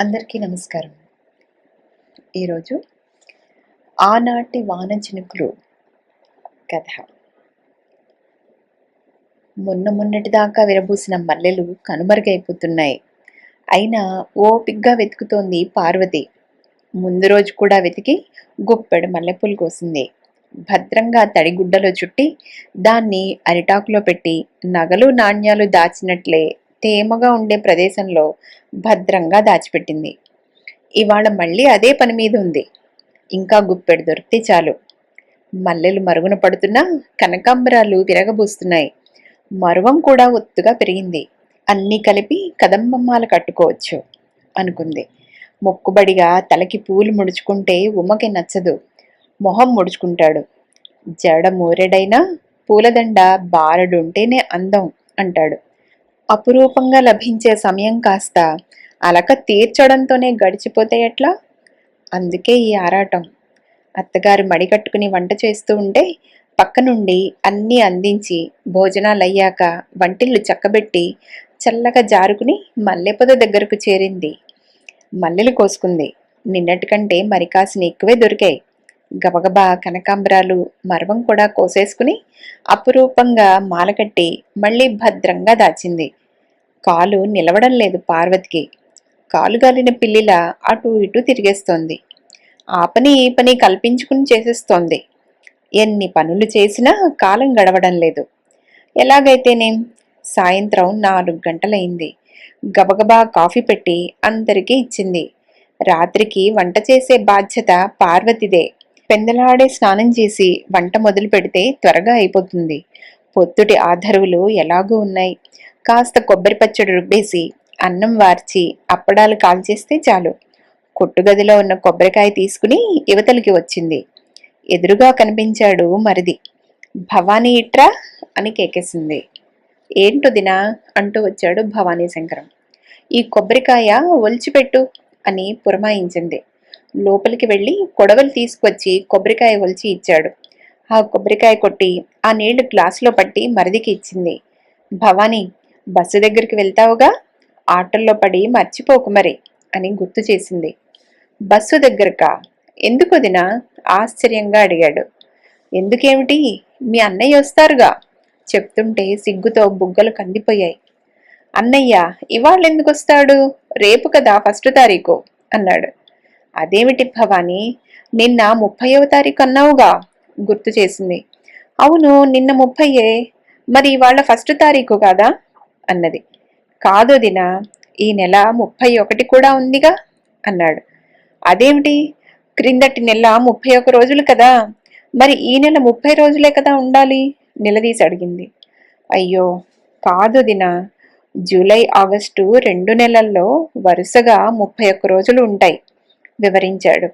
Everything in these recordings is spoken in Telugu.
అందరికీ నమస్కారం. ఈరోజు ఆనాటి వాన చినుకులు కథ. మొన్న మొన్నటి దాకా విరబూసిన మల్లెలు కనుమరుగైపోతున్నాయి. అయినా ఓపిగ్గా వెతుకుతోంది పార్వతి. ముందు రోజు కూడా వెతికి గుప్పెడు మల్లెపూలు కోసింది. భద్రంగా తడిగుడ్డలో చుట్టి దాన్ని అరిటాకులో పెట్టి నగలు నాణ్యాలు దాచినట్లే తేమగా ఉండే ప్రదేశంలో భద్రంగా దాచిపెట్టింది. ఇవాళ మళ్ళీ అదే పని మీద ఉంది. ఇంకా గుప్పెడు దొరికితే చాలు. మల్లెలు మరుగున పడుతున్నా కనకాంబరాలు విరగబూస్తున్నాయి. మరువం కూడా ఒత్తుగా పెరిగింది. అన్నీ కలిపి కదంబమ్మాలు కట్టుకోవచ్చు అనుకుంది. మొక్కుబడిగా తలకి పూలు ముడుచుకుంటే ఉమ్మకి నచ్చదు. మొహం ముడుచుకుంటాడు. జడ మూరెడైనా పూలదండ బారడుంటేనే అందం అంటాడు. అపురూపంగా లభించే సమయం కాస్త అలక తీర్చడంతోనే గడిచిపోతే ఎట్లా? అందుకే ఈ ఆరాటం. అత్తగారు మడికట్టుకుని వంట చేస్తూ ఉంటే పక్కనుండి అన్నీ అందించి భోజనాలు అయ్యాక వంటిల్లు చక్కబెట్టి చల్లగా జారుకుని మల్లెపొద దగ్గరకు చేరింది. మల్లెలు కోసుకుంది. నిన్నటి కంటే మరి కాసిన ఎక్కువే దొరికాయి. గబగబా కనకాంబరాలు మరవం కూడా కోసేసుకుని అపురూపంగా మాలకట్టి మళ్ళీ భద్రంగా దాచింది. పాలు నిలవడం లేదు పార్వతికి. కాలుగాలిన పిల్లిల అటు ఇటు తిరిగేస్తోంది. ఆ పని ఈ పని కల్పించుకుని చేసేస్తోంది. ఎన్ని పనులు చేసినా కాలం గడవడం లేదు. ఎలాగైతేనేం సాయంత్రం నాలుగు గంటలైంది. గబగబా కాఫీ పెట్టి అందరికీ ఇచ్చింది. రాత్రికి వంట చేసే బాధ్యత పార్వతిదే. పెందలాడే స్నానం చేసి వంట మొదలు పెడితే త్వరగా అయిపోతుంది. పొత్తుటి ఆధరువులు ఎలాగూ ఉన్నాయి. కాస్త కొబ్బరి పచ్చడి రుబ్బేసి అన్నం వార్చి అప్పడాలు కాల్చేస్తే చాలు. కొట్టుగదిలో ఉన్న కొబ్బరికాయ తీసుకుని యువతలకి వచ్చింది. ఎదురుగా కనిపించాడు మరిది. భవానీ ఇట్రా అని కేకేసింది. ఏంటొదినా అంటూ వచ్చాడు భవానీ శంకరం. ఈ కొబ్బరికాయ ఒలిచిపెట్టు అని పురమాయించింది. లోపలికి వెళ్ళి కొడవలు తీసుకొచ్చి కొబ్బరికాయ ఒలిచి ఇచ్చాడు. ఆ కొబ్బరికాయ కొట్టి ఆ నీళ్ళు గ్లాసులో పట్టి మరిదికి ఇచ్చింది. భవానీ బస్సు దగ్గరికి వెళ్తావుగా? ఆటల్లో పడి మర్చిపోకు మరి అని గుర్తు చేసింది. బస్సు దగ్గరకా? ఎందుకు వదిన? ఆశ్చర్యంగా అడిగాడు. ఎందుకేమిటి? మీ అన్నయ్య వస్తారుగా? చెప్తుంటే సిగ్గుతో బుగ్గలు కందిపోయాయి. అన్నయ్య ఇవాళ ఎందుకు వస్తాడు? రేపు కదా ఫస్ట్ తారీఖు అన్నాడు. అదేమిటి భవానీ? నిన్న ముప్పైవ తారీఖు అన్నావుగా? గుర్తు చేసింది. అవును నిన్న ముప్పయ్యే మరి ఇవాళ ఫస్ట్ తారీఖు కాదా? అన్నది. కాదు దిన ఈ నెల ముప్పై ఒకటి కూడా ఉందిగా? అన్నాడు. అదేమిటి? క్రిందటి నెల ముప్పై ఒక రోజులు కదా? మరి ఈ నెల ముప్పై రోజులే కదా ఉండాలి? నిలదీసి అడిగింది. అయ్యో కాదు దిన. జూలై ఆగస్టు రెండు నెలల్లో వరుసగా ముప్పై ఒక్క రోజులు ఉంటాయి వివరించాడు.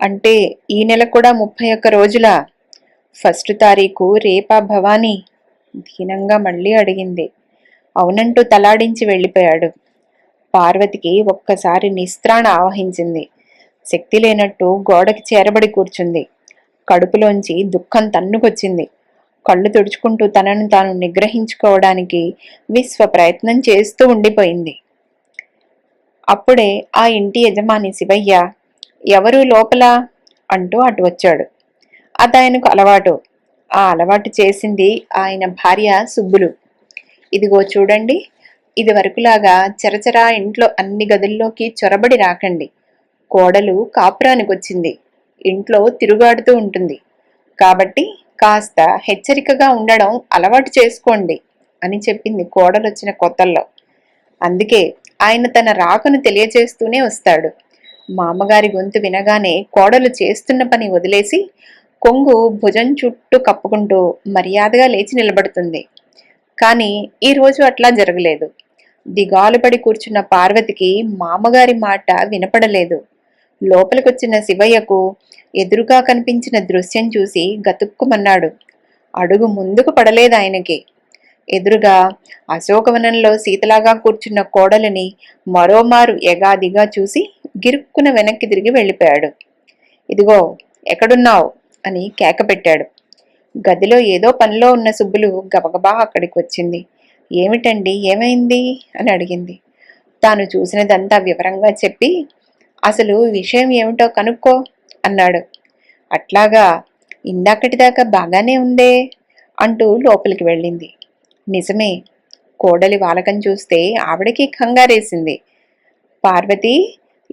అంటే ఈ నెల కూడా ముప్పై ఒక్క రోజుల? ఫస్ట్ తారీఖు రేపా భవానీ? దీనంగా మళ్ళీ అడిగింది. అవునంటూ తలాడించి వెళ్ళిపోయాడు. పార్వతికి ఒక్కసారి నిస్త్రాణ ఆవహించింది. శక్తి లేనట్టు గోడకి చేరబడి కూర్చుంది. కడుపులోంచి దుఃఖం తన్నుకొచ్చింది. కళ్ళు తుడుచుకుంటూ తనను తాను నిగ్రహించుకోవడానికి విశ్వ ప్రయత్నం చేస్తూ ఉండిపోయింది. అప్పుడే ఆ ఇంటి యజమాని శివయ్య ఎవరు లోపల? అంటూ అటు వచ్చాడు. అతయనకు ఆయనకు అలవాటు. ఆ అలవాటు చేసింది ఆయన భార్య సుబ్బులు. ఇదిగో చూడండి ఇది వరకులాగా చరచరా ఇంట్లో అన్ని గదుల్లోకి చొరబడి రాకండి. కోడలు కాపురానికొచ్చింది. ఇంట్లో తిరుగాడుతూ ఉంటుంది. కాబట్టి కాస్త హెచ్చరికగా ఉండడం అలవాటు చేసుకోండి అని చెప్పింది కోడలు వచ్చిన కొత్తల్లో అందుకే ఆయన తన రాకను తెలియజేస్తూనే వస్తాడు. మామగారి గొంతు వినగానే కోడలు చేస్తున్న పని వదిలేసి కొంగు భుజం చుట్టూ కప్పుకుంటూ మర్యాదగా లేచి నిలబడుతుంది. కానీ ఈరోజు అట్లా జరగలేదు. దిగాలుపడి కూర్చున్న పార్వతికి మామగారి మాట వినపడలేదు. లోపలికొచ్చిన శివయ్యకు ఎదురుగా కనిపించిన దృశ్యం చూసి గతుక్కుమన్నాడు. అడుగు ముందుకు పడలేదు ఆయనకి. ఎదురుగా అశోకవనంలో సీతలాగా కూర్చున్న కోడలిని మరోమారు ఎగాదిగా చూసి గిరుక్కున వెనక్కి తిరిగి వెళ్ళిపోయాడు. ఇదిగో ఎక్కడున్నావు? అని కేక పెట్టాడు. గదిలో ఏదో పనిలో ఉన్న సుబ్బులు గబగబా అక్కడికి వచ్చింది. ఏమిటండి? ఏమైంది? అని అడిగింది. తాను చూసినదంతా వివరంగా చెప్పి అసలు విషయం ఏమిటో కనుక్కో అన్నాడు. అట్లాగా ఇందాకటిదాకా బాగానే ఉందే అంటూ లోపలికి వెళ్ళింది. నిజమే కోడలి వాలకం చూస్తే ఆవిడకి కంగారేసింది. పార్వతి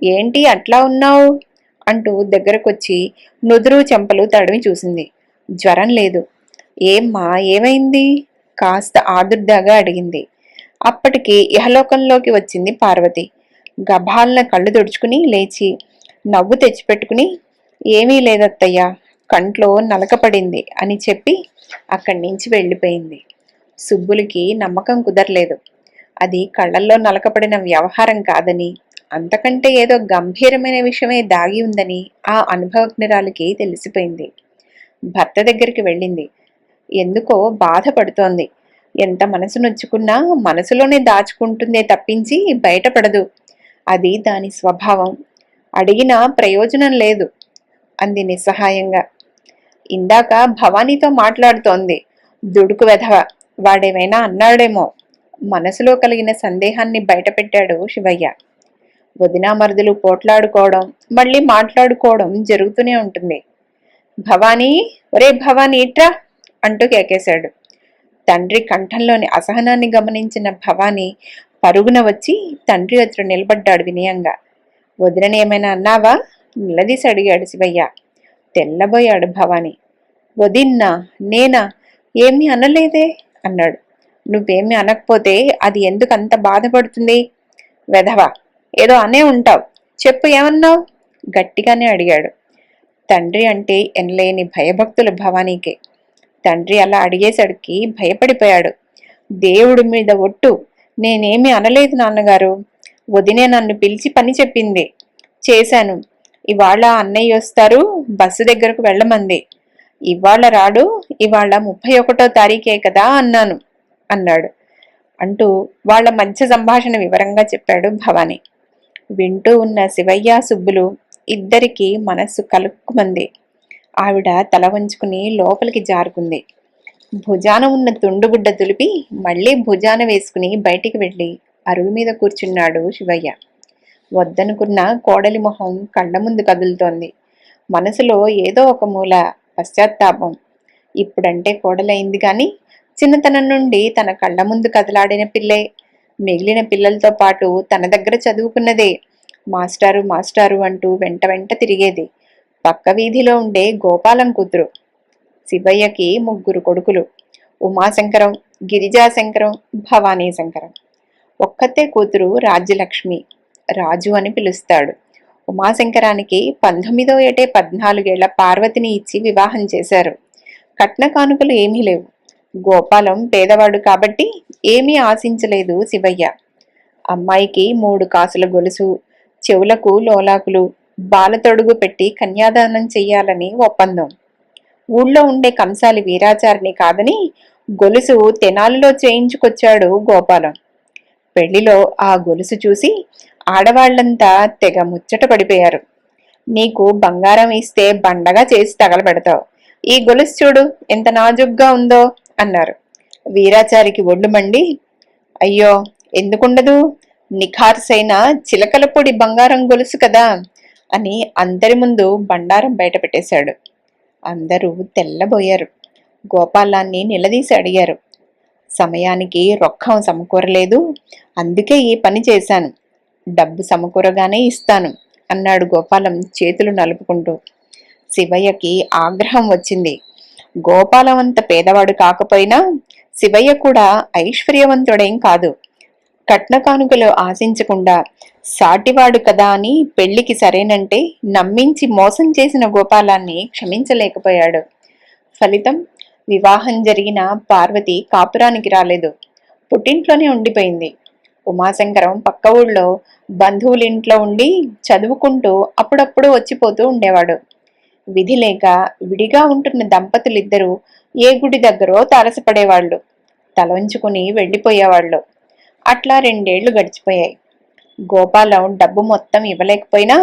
ఏంటి అట్లా ఉన్నావు? అంటూ దగ్గరకొచ్చి నుదురు చెంపలు తడిమి చూసింది. జ్వరం లేదు. ఏమ్మా ఏమైంది? కాస్త ఆదుర్దాగా అడిగింది. అప్పటికి ఇహలోకంలోకి వచ్చింది పార్వతి. గభాలన కళ్ళు తుడుచుకుని లేచి నవ్వు తెచ్చిపెట్టుకుని ఏమీ లేదత్తయ్యా కంట్లో నలకపడింది అని చెప్పి అక్కడి నుంచి వెళ్ళిపోయింది. సుబ్బులకి నమ్మకం కుదరలేదు. అది కళ్ళల్లో నలకపడిన వ్యవహారం కాదని అంతకంటే ఏదో గంభీరమైన విషయమే దాగి ఉందని ఆ అనుభవజ్ఞరాలకి తెలిసిపోయింది. భర్త దగ్గరికి వెళ్ళింది. ఎందుకో బాధపడుతోంది. ఎంత మనసు నొచ్చుకున్నా మనసులోనే దాచుకుంటుందే తప్పించి బయటపడదు. అది దాని స్వభావం. అడిగినా ప్రయోజనం లేదు. అంది నిస్సహాయంగా. ఇందాక భవానీతో మాట్లాడుతోంది. దుడుకు వెధవ. వాడేమైనా అన్నాడేమో. మనసులో కలిగిన సందేహాన్ని బయటపెట్టాడు శివయ్య. వదినామరుదులు పోట్లాడుకోవడం మళ్ళీ మాట్లాడుకోవడం జరుగుతూనే ఉంటుంది. భవానీ ఒరే భవానీ ఇట్రా అంటూ కేకేశాడు. తండ్రి కంఠంలోని అసహనాన్ని గమనించిన భవానీ పరుగున వచ్చి తండ్రి ఎదురు నిలబడ్డాడు వినయంగా. వదినని ఏమైనా అన్నావా? నిలదీసి అడిగాడు శివయ్య. తెల్లబోయాడు భవానీ. వదిన్నా నేనా? ఏమీ అనలేదే? అన్నాడు. నువ్వేమీ అనకపోతే అది ఎందుకు అంత బాధపడుతుంది? వెధవా ఏదో అనే ఉంటావు. చెప్పు ఏమన్నావు? గట్టిగానే అడిగాడు. తండ్రి అంటే ఎనలేని భయభక్తులు భవానీకే. తండ్రి అలా అడిగేసరికి భయపడిపోయాడు. దేవుడి మీద ఒట్టు నేనేమి అనలేదు నాన్నగారు. వదినే నన్ను పిలిచి పని చెప్పింది. చేశాను. ఇవాళ అన్నయ్య వస్తారు బస్సు దగ్గరకు వెళ్ళమంది. ఇవాళ రాడు ఇవాళ ముప్పై ఒకటో తారీఖే కదా అన్నాను అన్నాడు. అంటూ వాళ్ళ మధ్య సంభాషణ వివరంగా చెప్పాడు భవానీ. వింటూ ఉన్న శివయ్య సుబ్బులు ఇద్దరికి మనస్సు కలుక్కుమంది. ఆవిడ తల వంచుకుని లోపలికి జారుకుంది. భుజాన ఉన్న తుండుగుడ్డ తులిపి మళ్ళీ భుజాన వేసుకుని బయటికి వెళ్ళి అరుగు మీద కూర్చున్నాడు శివయ్య. వద్దనుకున్న కోడలి మొహం కళ్ళ ముందు కదులుతోంది. మనసులో ఏదో ఒక మూల పశ్చాత్తాపం. ఇప్పుడంటే కోడలైంది కానీ చిన్నతనం నుండి తన కళ్ళ ముందు కదలాడిన పిల్లే. మిగిలిన పిల్లలతో పాటు తన దగ్గర చదువుకున్నదే. మాస్టారు మాస్టారు అంటూ వెంట వెంట తిరిగేది. పక్క వీధిలో ఉండే గోపాలం కూతురు శివయ్యకి ముగ్గురు కొడుకులు ఉమాశంకరం గిరిజాశంకరం భవానీ శంకరం ఒక్కతే కూతురు రాజ్యలక్ష్మి రాజు అని పిలుస్తాడు. ఉమాశంకరానికి పంతొమ్మిదో ఏటే పద్నాలుగేళ్ళ పార్వతిని ఇచ్చి వివాహం చేశారు. కట్న కానుకలు ఏమీ లేవు. గోపాలం పేదవాడు కాబట్టి ఏమీ ఆశించలేదు శివయ్య. అమ్మాయికి మూడు కాసుల గొలుసు చెవులకు లోలాకులు బాలతొడుగు పెట్టి కన్యాదానం చెయ్యాలని ఒప్పందం. ఊళ్ళో ఉండే కంసాలి వీరాచారిని కాదని గొలుసు తెనాలిలో చేయించుకొచ్చాడు గోపాలం. పెళ్ళిలో ఆ గొలుసు చూసి ఆడవాళ్ళంతా తెగ ముచ్చట పడిపోయారు. నీకు బంగారం ఇస్తే బండగా చేసి తగలబెడతావు. ఈ గొలుసు చూడు ఎంత నాజుగ్గా ఉందో అన్నారు. వీరాచారికి ఒళ్ళు మండి అయ్యో ఎందుకుండదు? నిఖార్సైన చిలకల పొడి బంగారం గొలుసు కదా అని అందరి ముందు బండారం బయట పెట్టేశాడు. అందరూ తెల్లబోయారు. గోపాలాన్ని నిలదీసి అడిగారు. సమయానికి రొక్కం సమకూరలేదు. అందుకే ఈ పని చేశాను. డబ్బు సమకూరగానే ఇస్తాను అన్నాడు గోపాలం చేతులు నలుపుకుంటూ. శివయ్యకి ఆగ్రహం వచ్చింది. గోపాలం అంత పేదవాడు కాకపోయినా శివయ్య కూడా ఐశ్వర్యవంతుడేం కాదు. కట్న కానుకలు ఆశించకుండా సాటివాడు కదా అని పెళ్ళికి సరేనంటే నమ్మించి మోసం చేసిన గోపాలాన్ని క్షమించలేకపోయాడు. ఫలితం వివాహం జరిగిన పార్వతి కాపురానికి రాలేదు. పుట్టింట్లోనే ఉండిపోయింది. ఉమాశంకరం పక్క ఊళ్ళో బంధువులింట్లో ఉండి చదువుకుంటూ అప్పుడప్పుడు వచ్చిపోతూ ఉండేవాడు. విధి లేక విడిగా ఉంటున్న దంపతులిద్దరూ ఏ గుడి దగ్గరో తారసపడేవాళ్ళు. తలొంచుకుని వెళ్ళిపోయేవాళ్ళు. అట్లా రెండేళ్ళు గడిచిపోయాయి. గోపాలం డబ్బు మొత్తం ఇవ్వలేకపోయినా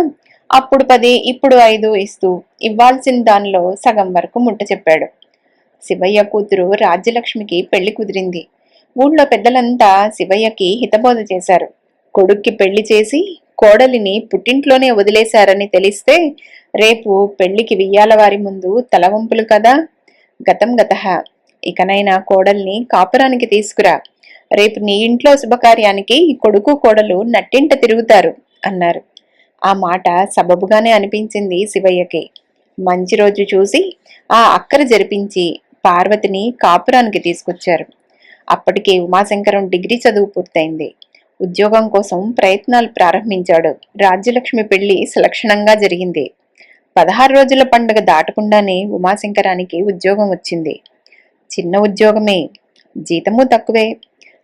అప్పుడు పది ఇప్పుడు ఐదు ఇస్తూ ఇవ్వాల్సిన దానిలో సగం వరకు ముట్ట చెప్పాడు. శివయ్య కూతురు రాజ్యలక్ష్మికి పెళ్ళి కుదిరింది. ఊళ్ళో పెద్దలంతా శివయ్యకి హితబోధ చేశారు. కొడుక్కి పెళ్ళి చేసి కోడలిని పుట్టింట్లోనే వదిలేశారని తెలిస్తే రేపు పెళ్ళికి వియ్యాల వారి ముందు తలవంపులు కదా? గతం గత. ఇకనైనా కోడల్ని కాపురానికి తీసుకురా. రేపు నీ ఇంట్లో శుభకార్యానికి కొడుకు కోడలు నట్టింట తిరుగుతారు అన్నారు. ఆ మాట సబబుగానే అనిపించింది శివయ్యకి. మంచి రోజు చూసి ఆ అక్కర జరిపించి పార్వతిని కాపురానికి తీసుకొచ్చారు. అప్పటికే ఉమాశంకరం డిగ్రీ చదువు పూర్తయింది. ఉద్యోగం కోసం ప్రయత్నాలు ప్రారంభించాడు. రాజ్యలక్ష్మి పెళ్ళి సులక్షణంగా జరిగింది. పదహారు రోజుల పండుగ దాటకుండానే ఉమాశంకరానికి ఉద్యోగం వచ్చింది. చిన్న ఉద్యోగమే జీతము తక్కువే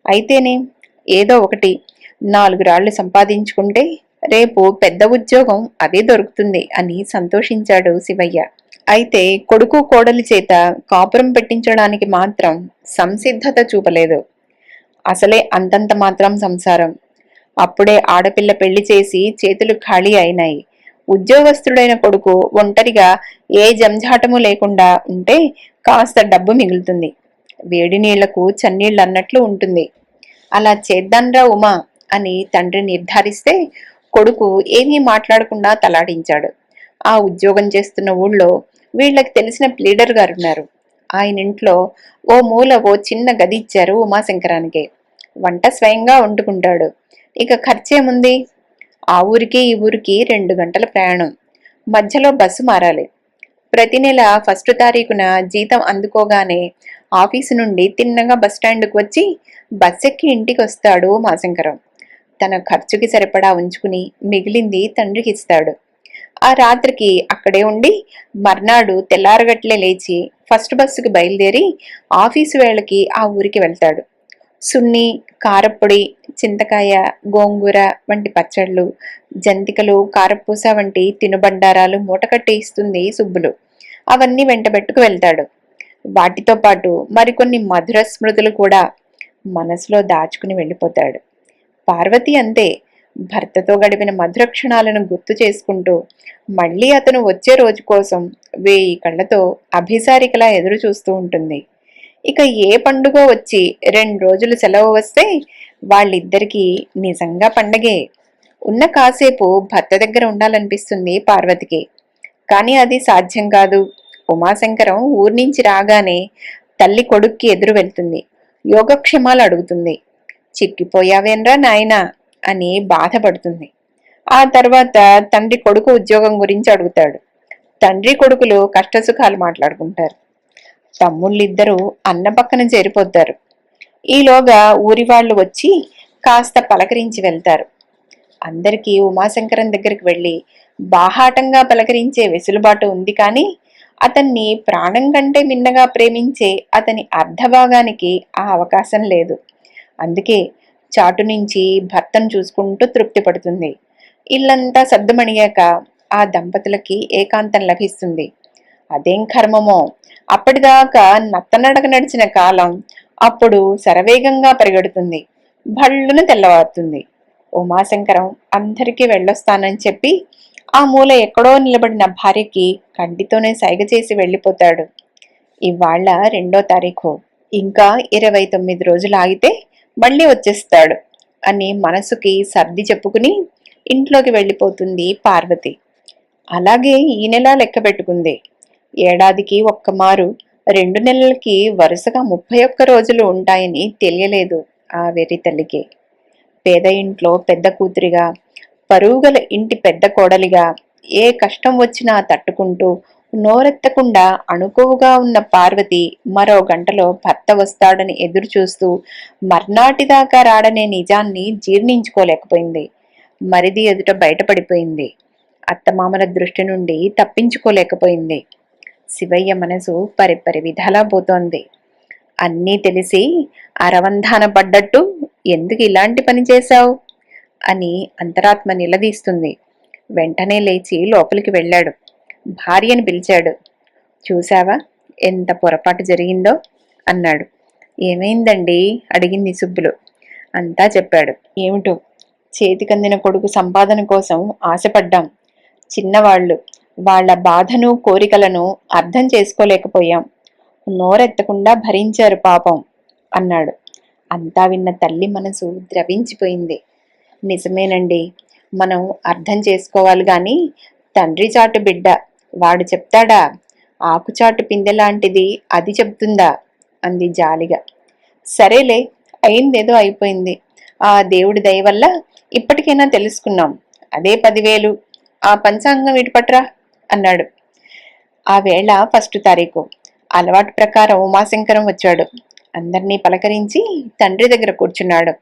అయితేనే ఏదో ఒకటి నాలుగు రాళ్ళు సంపాదించుకుంటే రేపు పెద్ద ఉద్యోగం అదే దొరుకుతుంది అని సంతోషించాడు శివయ్య. అయితే కొడుకు కోడలి చేత కాపురం పెట్టించడానికి మాత్రం సంసిద్ధత చూపలేదు. అసలే అంతంత మాత్రం సంసారం. అప్పుడే ఆడపిల్ల పెళ్ళి చేసి చేతులు ఖాళీ అయినాయి. ఉద్యోగస్తుడైన కొడుకు ఒంటరిగా ఏ జంజాటము లేకుండా ఉంటే కాస్త డబ్బు మిగులుతుంది. వేడి నీళ్ళకు చన్నీళ్ళు అన్నట్లు ఉంటుంది. అలా చేద్దాన్రా ఉమా అని తండ్రి నిర్ధారిస్తే కొడుకు ఏమీ మాట్లాడకుండా తలాడించాడు. ఆ ఉద్యోగం చేస్తున్న ఊళ్ళో వీళ్ళకి తెలిసిన ప్లీడర్ గారు ఉన్నారు ఆయన ఇంట్లో ఓ మూల ఓ చిన్న గది ఇచ్చారు ఉమాశంకరానికి. వంట స్వయంగా వండుకుంటాడు. ఇక ఖర్చేముంది? ఆ ఊరికి ఈ ఊరికి రెండు గంటల ప్రయాణం. మధ్యలో బస్సు మారాలి. ప్రతి నెల ఫస్ట్ తారీఖున జీతం అందుకోగానే ఆఫీసు నుండి తిన్నగా బస్ స్టాండ్కు వచ్చి బస్ ఎక్కి ఇంటికి వస్తాడు మాశంకరం. తన ఖర్చుకి సరిపడా ఉంచుకుని మిగిలింది తండ్రికి ఇస్తాడు. ఆ రాత్రికి అక్కడే ఉండి మర్నాడు తెల్లారగట్లే లేచి ఫస్ట్ బస్సుకి బయలుదేరి ఆఫీసు వేళకి ఆ ఊరికి వెళ్తాడు. సున్ని కారప్పొడి చింతకాయ గోంగూర వంటి పచ్చళ్ళు జంతికలు కారపూస వంటి తినుబండారాలు మూటకట్టి ఇస్తుంది సుబ్బులు. అవన్నీ వెంటబెట్టుకు వెళ్తాడు. వాటితో పాటు మరికొన్ని మధుర స్మృతులు కూడా మనసులో దాచుకుని వెళ్ళిపోతాడు. పార్వతి అంతే. భర్తతో గడిపిన మధుర క్షణాలను గుర్తు చేసుకుంటూ మళ్ళీ అతను వచ్చే రోజు కోసం వేయి కళ్ళతో అభిసారికలా ఎదురు చూస్తూ ఉంటుంది. ఇక ఏ పండుగ వచ్చి రెండు రోజులు సెలవు వస్తే వాళ్ళిద్దరికీ నిజంగా పండగే. ఉన్న కాసేపు భర్త దగ్గర ఉండాలనిపిస్తుంది పార్వతికి. కానీ అది సాధ్యం కాదు. ఉమాశంకరం ఊరి నుంచి రాగానే తల్లి కొడుక్కి ఎదురు వెళ్తుంది. యోగక్షేమాలు అడుగుతుంది. చిక్కిపోయావేన్రా నాయనా అని బాధపడుతుంది. ఆ తర్వాత తండ్రి కొడుకు ఉద్యోగం గురించి అడుగుతాడు. తండ్రి కొడుకులు కష్టసుఖాలు మాట్లాడుకుంటారు. తమ్ముళ్ళిద్దరూ అన్న పక్కన చేరిపోతారు. ఈలోగా ఊరి వాళ్ళు వచ్చి కాస్త పలకరించి వెళ్తారు. అందరికీ ఉమాశంకరం దగ్గరికి వెళ్ళి బాహాటంగా పలకరించే వెసులుబాటు ఉంది కానీ అతన్ని ప్రాణం కంటే మిన్నగా ప్రేమించే అతని అర్ధభాగానికి ఆ అవకాశం లేదు. అందుకే చాటు నుంచి భర్తను చూసుకుంటూ తృప్తి పడుతుంది. ఇల్లంతా సద్దుమణిగాక ఆ దంపతులకి ఏకాంతం లభిస్తుంది. అదేం కర్మమో? అప్పటిదాకా నత్తనడక నడిచిన కాలం అప్పుడు శరవేగంగా పరిగెడుతుంది. భళ్ళును తెల్లవారుతుంది. ఉమాశంకరం అందరికీ వెళ్ళొస్తానని చెప్పి ఆ మూల ఎక్కడో నిలబడిన భార్యకి కంటితోనే సైగ చేసి వెళ్ళిపోతాడు. ఇవాళ రెండో తారీఖు. ఇంకా ఇరవై తొమ్మిది రోజులు ఆగితే మళ్ళీ వచ్చేస్తాడు అని మనసుకి సర్ది చెప్పుకుని ఇంట్లోకి వెళ్ళిపోతుంది పార్వతి. అలాగే ఈ నెల లెక్క పెట్టుకుంది. ఏడాదికి ఒక్క మారు రెండు నెలలకి వరుసగా ముప్పై ఒక్క రోజులు ఉంటాయని తెలియలేదు ఆ వెర్రి తల్లికి. పేద ఇంట్లో పెద్ద కూతురిగా పరుగుగల ఇంటి పెద్ద కోడలిగా ఏ కష్టం వచ్చినా తట్టుకుంటూ నోరెత్తకుండా అణుకువగా ఉన్న పార్వతి మరో గంటలో భర్త వస్తాడని ఎదురు చూస్తూ మర్నాటిదాకా రాడనే నిజాన్ని జీర్ణించుకోలేకపోయింది. మరిది ఎదుట బయటపడిపోయింది. అత్తమామల దృష్టి నుండి తప్పించుకోలేకపోయింది. శివయ్య మనసు పరిపరి విధాలా పోతోంది. అన్నీ తెలిసి అరవంధాన పడ్డట్టు ఎందుకు ఇలాంటి పని చేశావు? అని అంతరాత్మ నిలదీస్తుంది. వెంటనే లేచి లోపలికి వెళ్ళాడు. భార్యని పిలిచాడు. చూశావా? ఎంత పొరపాటు జరిగిందో? అన్నాడు. ఏమైందండి? అడిగింది సుబ్బులు. అంతా చెప్పాడు. ఏమిటో? చేతికందిన కొడుకు సంపాదన కోసం ఆశపడ్డాం. చిన్నవాళ్ళు. వాళ్ళ బాధను కోరికలను అర్థం చేసుకోలేకపోయాం. నోరెత్తకుండా భరించారు పాపం అన్నాడు. అంతా విన్న తల్లి మనసు ద్రవించిపోయింది. నిజమేనండి. మనం అర్థం చేసుకోవాలి కానీ తండ్రి చాటు బిడ్డ వాడు చెప్తాడా? ఆకుచాటు పిందె లాంటిది అది చెప్తుందా? అంది జాలిగా. సరేలే అయిందేదో అయిపోయింది. ఆ దేవుడి దయ వల్ల ఇప్పటికైనా తెలుసుకున్నాం. అదే పదివేలు. ఆ పంచాంగం ఇటుపట్రా అన్నాడు. ఆ వేళ ఫస్ట్ తారీఖు. అలవాటు ప్రకారం ఉమాశంకరం వచ్చాడు. అందరినీ పలకరించి తండ్రి దగ్గర కూర్చున్నాడు.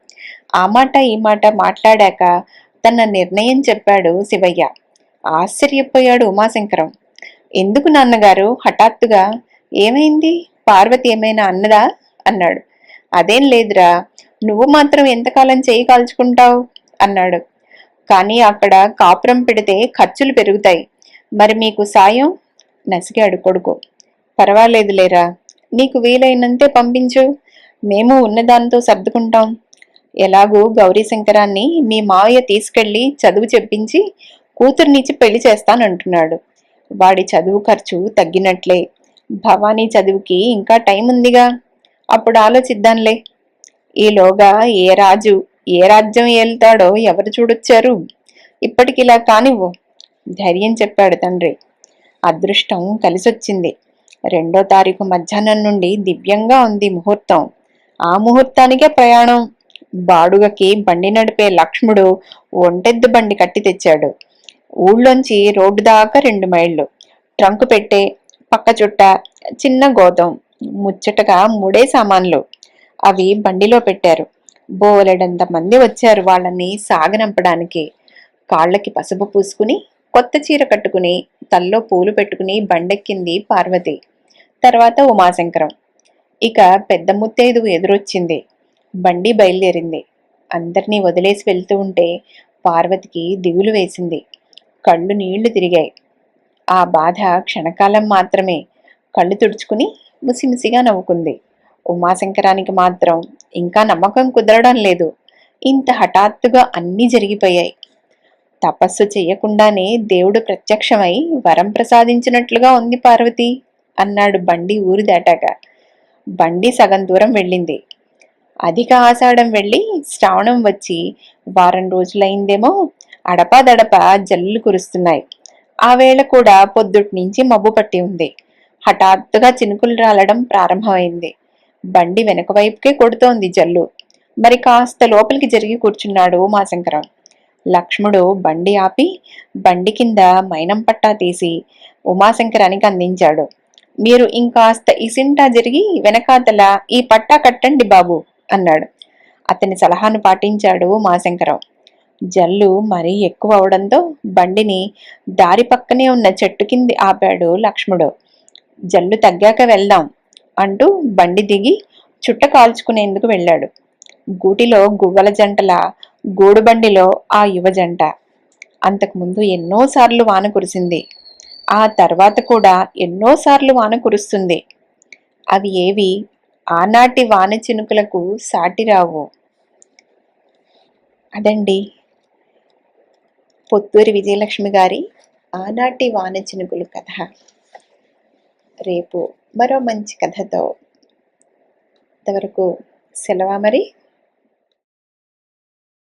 ఆ మాట ఈ మాట మాట్లాడాక తన నిర్ణయం చెప్పాడు శివయ్య. ఆశ్చర్యపోయాడు ఉమాశంకరం. ఎందుకు నాన్నగారు? హఠాత్తుగా ఏమైంది? పార్వతి ఏమైనా అన్నదా? అన్నాడు. అదేం లేదురా. నువ్వు మాత్రం ఎంతకాలం చేయి కాల్చుకుంటావు? అన్నాడు. కానీ అక్కడ కాపురం పెడితే ఖర్చులు పెరుగుతాయి. మరి మీకు సాయం? నసిగాడు కొడుకు. పర్వాలేదు లేరా నీకు వీలైనంతే పంపించు. మేము ఉన్నదాంతో సర్దుకుంటాం. ఎలాగూ గౌరీ శంకరాన్ని మీ మావయ్య తీసుకెళ్ళి చదువు చెప్పించి కూతుర్నిచ్చి పెళ్ళి చేస్తానంటున్నాడు. వాడి చదువు ఖర్చు తగ్గినట్లే. భవానీ చదువుకి ఇంకా టైం ఉందిగా. అప్పుడు ఆలోచిద్దాంలే. ఈలోగా ఏ రాజు ఏ రాజ్యం ఏళ్తాడో ఎవరు చూడొచ్చారు? ఇప్పటికిలా కానివ్వు ధైర్యం చెప్పాడు తండ్రి. అదృష్టం కలిసొచ్చింది. రెండో తారీఖు మధ్యాహ్నం నుండి దివ్యంగా ఉంది ముహూర్తం. ఆ ముహూర్తానికే ప్రయాణం. బాడుగకి బండి నడిపే లక్ష్ముడు ఒంటెద్దు బండి కట్టి తెచ్చాడు. ఊళ్ళోంచి రోడ్డు దాకా రెండు మైళ్ళు. ట్రంకు పెట్టే పక్క చుట్ట చిన్న గోతం ముచ్చటగా మూడే సామాన్లు. అవి బండిలో పెట్టారు. బోలెడంత మంది వచ్చారు వాళ్ళని సాగనంపడానికి. కాళ్ళకి పసుపు పూసుకుని కొత్త చీర కట్టుకుని తల్లో పూలు పెట్టుకుని బండెక్కింది పార్వతి. తర్వాత ఉమాశంకరం. ఇక పెద్ద ముత్తైదు ఎదురొచ్చింది. బండి బయలుదేరింది. అందరినీ వదిలేసి వెళ్తూ ఉంటే పార్వతికి దిగులు వేసింది. కళ్ళు నీళ్ళు తిరిగాయి. ఆ బాధ క్షణకాలం మాత్రమే. కళ్ళు తుడుచుకుని ముసిముసిగా నవ్వుకుంది. ఉమాశంకరానికి మాత్రం ఇంకా నమ్మకం కుదరడం లేదు. ఇంత హఠాత్తుగా అన్నీ జరిగిపోయాయి. తపస్సు చెయ్యకుండానే దేవుడు ప్రత్యక్షమై వరం ప్రసాదించినట్లుగా ఉంది పార్వతి. అన్నాడు బండి ఊరు దాటాక. బండి సగం దూరం వెళ్ళింది. అధిక ఆషాఢం వెళ్ళి శ్రావణం వచ్చి వారం రోజులైందేమో అడపాదడప జల్లులు కురుస్తున్నాయి. ఆ వేళ కూడా పొద్దుటి నుంచి మబ్బు పట్టి ఉంది. హఠాత్తుగా చినుకులు రాలడం ప్రారంభమైంది. బండి వెనక వైపుకే కొడుతోంది జల్లు. మరి కాస్త లోపలికి జరిగి కూర్చున్నాడు మాశంకరం లక్ష్ముడు బండి ఆపి బండి కింద మైనం పట్టా తీసి ఉమాశంకరానికి అందించాడు. మీరు ఇంకాస్త ఇసింటా జరిగి వెనకాతల ఈ పట్టా కట్టండి బాబు అన్నాడు. అతని సలహాను పాటించాడు మాశంకరావు. జల్లు మరీ ఎక్కువ అవడంతో బండిని దారి పక్కనే ఉన్న చెట్టు కింది ఆపాడు లక్ష్ముడు జల్లు తగ్గాక వెళ్దాం అంటూ బండి దిగి చుట్ట కాల్చుకునేందుకు వెళ్ళాడు. గూటిలో గువ్వల జంటల గూడుబండిలో ఆ యువ జంట. అంతకుముందు ఎన్నోసార్లు వాన కురిసింది. ఆ తర్వాత కూడా ఎన్నోసార్లు వాన కురుస్తుంది. అవి ఏవి? ఆనాటి వాన చినుకులకు సాటిరావు అదండి. పొత్తూరి విజయలక్ష్మి గారి ఆనాటి వాన చినుకులు కథ. రేపు మరో మంచి కథతో ఇంతవరకు సెలవా మరి?